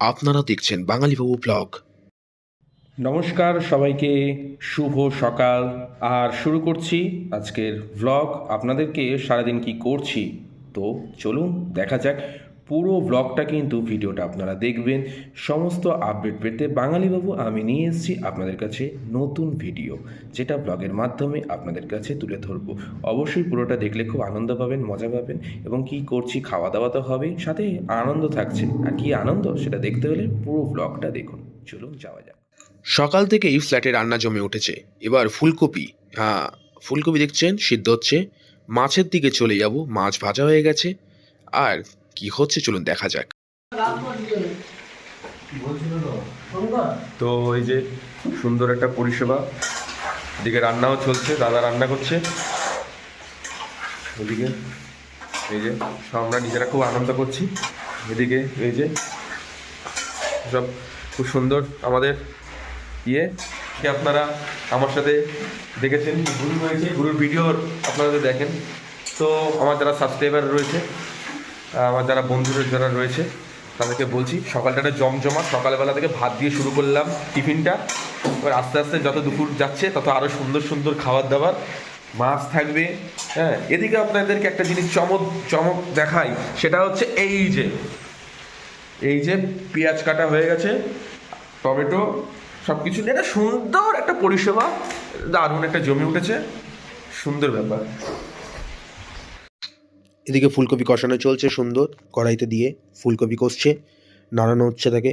আপনারা দেখছেন বাঙালিবাবু ব্লগ। নমস্কার সবাইকে, শুভ সকাল। আর শুরু করছি আজকের ব্লগ আপনাদেরকে সারাদিন কি করছি? তো চলুন, দেখা যাক পুরো ব্লগটা কিন্তু ভিডিওটা আপনারা দেখবেন। সমস্ত আপডেট পেতে বাঙালিবাবু, আমি নিয়ে এসেছি আপনাদের কাছে নতুন ভিডিও যেটা ব্লগের মাধ্যমে আপনাদের কাছে তুলে ধরবো। অবশ্যই পুরোটা দেখলে খুব আনন্দ পাবেন, মজা পাবেন এবং কি করছি খাওয়া দাওয়া তো হবেই, সাথে আনন্দ থাকছে। আর কি আনন্দ, সেটা দেখতে হলে পুরো ব্লগটা দেখুন। চলুন যাওয়া যাক। সকাল থেকেই ফ্ল্যাটে রান্না জমে উঠেছে। এবার ফুলকপি হ্যাঁ ফুলকপি দেখছেন, সিদ্ধ হচ্ছে। মাছের দিকে চলে যাব, মাছ ভাজা হয়ে গেছে। আর কি হচ্ছে চলুন দেখা যাক। তো এই যে সুন্দর একটা পরিষেবা। এদিকে রান্নাও চলছে, দাদা রান্না করছে। ওদিকে এই যে সব আমরা নিজেরা খুব আনন্দ করছি। এদিকে এই যে সব খুব সুন্দর আমাদের ইয়ে। কি আপনারা আমার সাথে দেখেছেন? গুরু রয়েছে গুরুর ভিডিও আপনারা দেখেন। তো আমার যারা সাবস্ক্রাইবার রয়েছে আমার যারা বন্ধুরা যারা রয়েছে, তাদেরকে বলছি, সকালটা একটা জমজমা সকালবেলা থেকে ভাত দিয়ে শুরু করলাম টিফিনটা। এবার আস্তে আস্তে যত দুপুর যাচ্ছে, তত আরও সুন্দর সুন্দর খাবার দাবার মাছ থাকবে হ্যাঁ। এদিকে আপনাদেরকে একটা জিনিস চমক চমক দেখাই, সেটা হচ্ছে এই যে এই যে পেঁয়াজ কাটা হয়ে গেছে, টমেটো সব কিছু নিয়ে একটা সুন্দর একটা পরিষেবা, দারুণ একটা জমে উঠেছে। সুন্দর ব্যাপার। এদিকে ফুলকপি কষানো চলছে সুন্দর, কড়াইতে দিয়ে ফুলকপি কষছে, নাড়ানো হচ্ছে তাকে।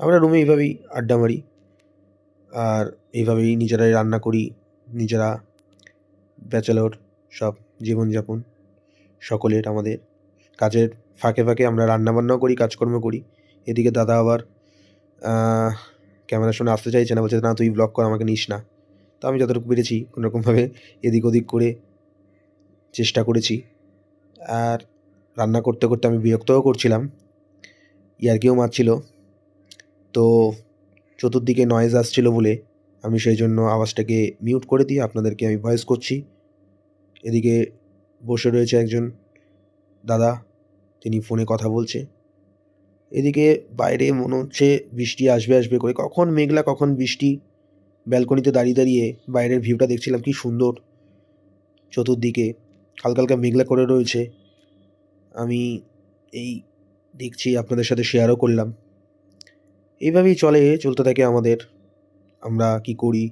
আমরা রুমে এইভাবেই আড্ডা মারি, আর এইভাবেই নিজেরাই রান্না করি, নিজেরা ব্যাচেলর, সব জীবনযাপন, সকলের আমাদের কাজের ফাঁকে ফাঁকে আমরা রান্নাবান্নাও করি, কাজকর্ম করি। এদিকে দাদা আবার ক্যামেরার সামনে আসতে চাইছে না, বলছে, না, তুই ব্লগ কর, আমাকে নিস না। তো আমি যতটুকু পেরেছি, কোনোরকমভাবে এদিক ওদিক করে চেষ্টা করেছি। আর রান্না করতে করতে আমি বিরক্তও করছিলাম। ইয়ার্কিও মারছিল। তো চতুর্দিকে নয়েজ আসছিল বলে আমি সেই জন্য আওয়াজটাকে মিউট করে দিয়ে আপনাদেরকে আমি ভয়েস করছি। এদিকে বসে রয়েছে একজন দাদা, তিনি ফোনে কথা বলছে। এদিকে বাইরে মনে হচ্ছে বৃষ্টি আসবে আসবে করে, কখন মেঘলা, কখন বৃষ্টি। ব্যালকনিতে দাঁড়িয়ে দাঁড়িয়ে বাইরের ভিউটা দেখছিলাম কি সুন্দর। চতুর্দিকে হালকা হালকা মেঘলা করে রয়েছে। আমি এই দেখছি, আপনাদের সাথে শেয়ারও করলাম। এইভাবেই চলে, চলতে থাকে আমাদের। আমরা কি করি?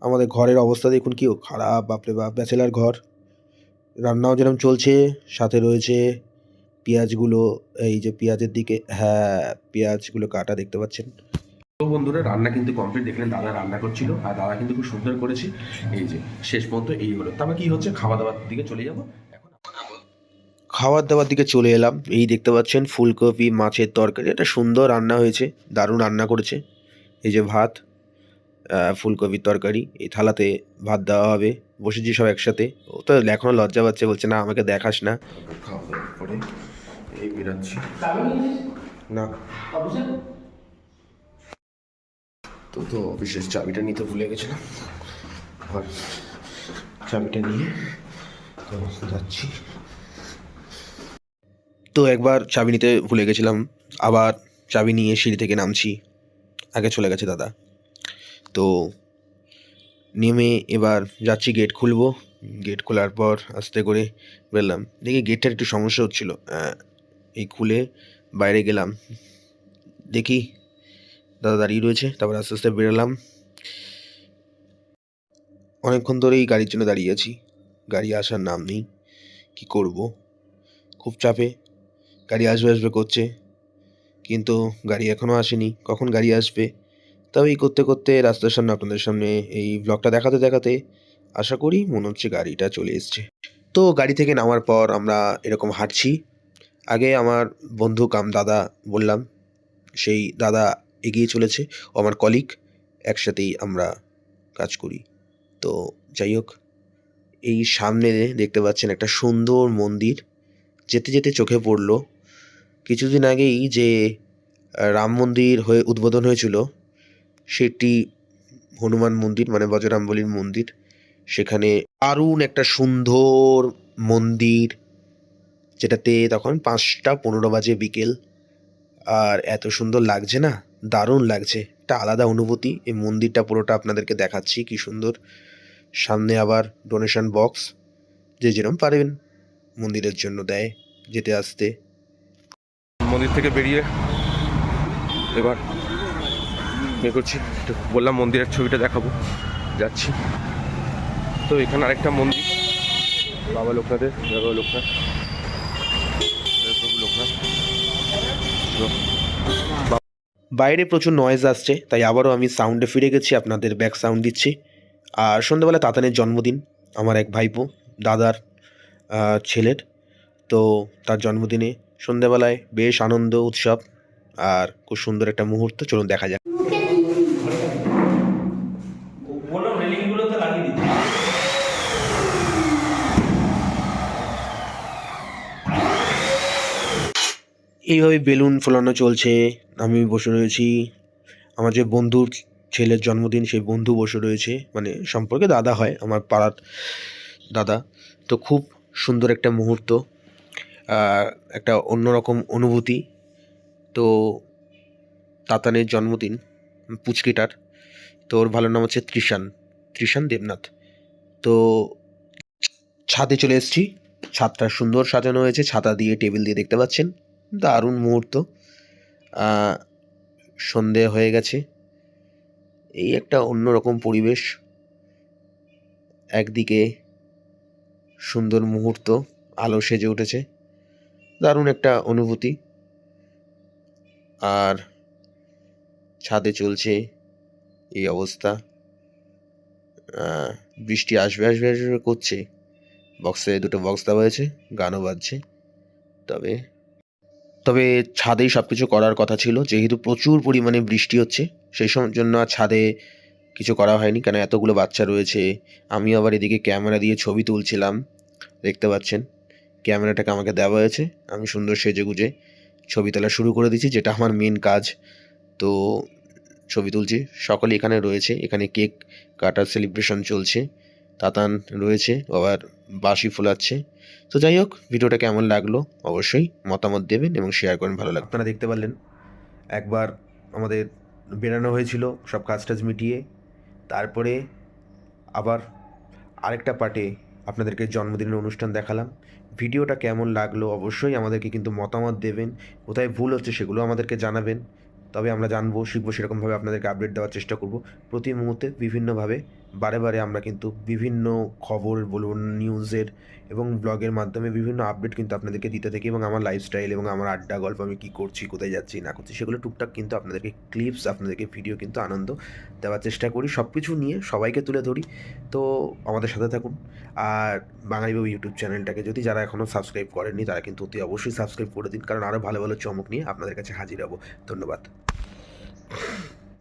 আমাদের ঘরের অবস্থা দেখুন কি খারাপ, বাপরে বাপ, ব্যাচেলার ঘর। রান্নাও যেরকম চলছে, সাথে রয়েছে পেঁয়াজগুলো, এই যে পেঁয়াজের দিকে হ্যাঁ পেঁয়াজগুলো কাটা দেখতে পাচ্ছেন। তো বন্ধুরা রান্না কিন্তু কমপ্লিট দেখলেন দাদা রান্না করছিল আর দাদা কিন্তু খুব সুন্দর করেছে। এই যে শেষ পর্যন্ত এই হলো। তারপর কি হচ্ছে? খাওয়া দাওয়ার দিকে চলে যাব। এখন খাবার দাবার দিকে চলে এলাম। এই দেখতে পাচ্ছেন ফুলকপি মাছের তরকারি এটা সুন্দর রান্না হয়েছে দারুণ রান্না করেছে। এই যে ভাত আহ, ফুলকপির তরকারি এই থালাতে ভাত দেওয়া হবে। বসেছি সব একসাথে। ও তো এখনও লজ্জা পাচ্ছে বলছে না আমাকে দেখাস না। খাওয়া দাওয়ার পরে এই বেরাচ্ছি। না। তো তো অফিসের চাবিটা নিতে ভুলে গেছিলাম। আর চাবিটা নিয়ে তো যাচ্ছি। তো একবার চাবি নিতে ভুলে গেছিলাম, আবার চাবি নিয়ে সিঁড়ি থেকে নামছি। আগে চলে গেছে দাদা। তো নেমে এবার যাচ্ছি গেট খুলবো। গেট খোলার পর আস্তে করে বেরলাম। দেখি গেটটার একটু সমস্যা হচ্ছিল। এই খুলে বাইরে গেলাম। দেখি দাদা দাঁড়িয়ে রয়েছে, তারপর আস্তে আস্তে বেরোলাম। অনেকক্ষণ ধরেই গাড়ির জন্য দাঁড়িয়ে আছি। গাড়ি আসার নাম নেই। কি করব? খুব চাপে। গাড়ি আসবে আসবে করছে। কিন্তু গাড়ি এখনও আসেনি। কখন গাড়ি আসবে? তবে এই করতে করতে রাস্তার সামনে, আপনাদের সামনে এই ব্লগটা দেখাতে দেখাতে আশা করি মনে হচ্ছে গাড়িটা চলে এসছে। তো গাড়ি থেকে নামার পর আমরা এরকম হাঁটছি। আগে আমার বন্ধু কাম দাদা বললাম, সেই দাদা এগিয়ে চলেছে ও আমার কলিগ একসাথেই আমরা কাজ করি। তো যাই হোক, এই সামনে দেখতে পাচ্ছেন একটা সুন্দর মন্দির। যেতে যেতে চোখে পড়ল। কিছুদিন আগেই যে রাম মন্দির হয়ে উদ্বোধন হয়েছিল, সেটি হনুমান মন্দির মানে বজরামবলির মন্দির। সেখানে দারুণ একটা সুন্দর মন্দির, যেটাতে তখন পাঁচটা পনেরো বাজে বিকেল। আর এত সুন্দর লাগছে না? দারুণ লাগছে। একটা আলাদা অনুভূতি। এই মন্দিরটা পুরোটা আপনাদেরকে দেখাচ্ছি, কি সুন্দর। সামনে আবার ডোনেশন বক্স যে যেরকম পারেন মন্দিরের জন্য দেয় যেতে আসতে। মন্দির থেকে বেরিয়ে এবার এ করছি। বললাম মন্দিরের ছবিটা দেখাবো। যাচ্ছি। তো এখানে আরেকটা মন্দির। বাবা লোকনাথের, বাবা লোকনাথ প্রভু লোকনাথ তো বাইরে প্রচুর নয়েজ আসছে, তাই আবারও আমি সাউন্ডে ফিরে গেছি, আপনাদের ব্যাক সাউন্ড দিচ্ছি। আর সন্ধ্যাবেলা তাতানের জন্মদিন, আমার এক ভাইপো, দাদার ছেলের। তো তার জন্মদিনে সন্ধ্যাবেলায় বেশ আনন্দ, উৎসব, আর খুব সুন্দর একটা মুহূর্ত, চলুন দেখা যাক বললাম রেলিংগুলো তো লাগিয়ে দিতে এইভাবে বেলুন ফোলানো চলছে। আমি বসে রয়েছি। আমার যে বন্ধুর ছেলের জন্মদিন, সেই বন্ধু বসে রয়েছে। মানে সম্পর্কে দাদা হয়, আমার পাড়ার দাদা। তো খুব সুন্দর একটা মুহূর্ত একটা অন্যরকম অনুভূতি। তো তাতানের জন্মদিন, পুচকিটার। তো ওর ভালো নাম হচ্ছে ত্রিশান ত্রিশান দেবনাথ। তো ছাদে চলে এসেছি। ছাদটা সুন্দর সাজানো হয়েছে, ছাতা দিয়ে টেবিল দিয়ে দেখতে পাচ্ছেন। দারুণ মুহূর্ত। সন্ধে হয়ে গেছে। এই একটা অন্যরকম পরিবেশ। একদিকে সুন্দর মুহূর্ত, আলো সেজে উঠেছে। দারুণ একটা অনুভূতি। আর ছাদে চলছে এই অবস্থা। বৃষ্টি আসবে আসবে আসবে করছে। বক্সে দুটো বক্স দেওয়া হয়েছে, গানও বাজছে। তবে তবে ছাদেই সব কিছু করার কথা ছিল। যেহেতু প্রচুর পরিমাণে বৃষ্টি হচ্ছে, সেই সময়ের জন্য আর ছাদে কিছু করা হয়নি। কেন এতগুলো বাচ্চা রয়েছে আমি আবার এদিকে ক্যামেরা দিয়ে ছবি তুলছিলাম। দেখতে পাচ্ছেন, ক্যামেরাটাকে আমাকে দেওয়া হয়েছে। আমি সুন্দর সেজে গুজে ছবি তোলা শুরু করে দিয়েছি, যেটা আমার মেন কাজ। তো ছবি তুলছি, সকলে এখানে রয়েছে। এখানে কেক কাটার সেলিব্রেশন চলছে। তাতান রয়েছে আবার বাঁশি ফোলাচ্ছে। তো যাই হোক, ভিডিওটা কেমন লাগল অবশ্যই মতামত দেবেন এবং শেয়ার করেন, ভালো লাগবে। আপনারা দেখতে পারলেন, একবার আমাদের বেরানো হয়েছিল সব কাজ টাজ মিটিয়ে, তারপরে আবার আরেকটা পার্টে আপনাদেরকে জন্মদিনের অনুষ্ঠান দেখালাম। ভিডিওটা কেমন লাগল অবশ্যই আমাদেরকে কিন্তু মতামত দেবেন, কোথায় ভুল হচ্ছে সেগুলো আমাদেরকে জানাবেন। তবে আমরা জানব, শিখব, সেরকমভাবে আপনাদেরকে আপডেট দেওয়ার চেষ্টা করব। প্রতি মুহূর্তে বিভিন্নভাবে বারে বারে আমরা কিন্তু বিভিন্ন খবর বলুন নিউজের এবং ব্লগের মাধ্যমে বিভিন্ন আপডেট কিন্তু আপনাদেরকে দিতে থাকি এবং আমার লাইফস্টাইল এবং আমার আড্ডা, গল্প আমি কী করছি, কোথায় যাচ্ছি, না করছি, সেগুলো টুকটাক কিন্তু আপনাদেরকে ক্লিপস আপনাদেরকে ভিডিও কিন্তু আনন্দ দেওয়ার চেষ্টা করি। সব কিছু নিয়ে সবাইকে তুলে ধরি। তো আমাদের সাথে থাকুন। আর বাঙালি বাবু ইউটিউব চ্যানেলটাকে যদি যারা এখনও সাবস্ক্রাইব করেননি, তারা কিন্তু অতি অবশ্যই সাবস্ক্রাইব করে দিন। কারণ আরও ভালো ভালো চমক নিয়ে আপনাদের কাছে হাজির হব। ধন্যবাদ।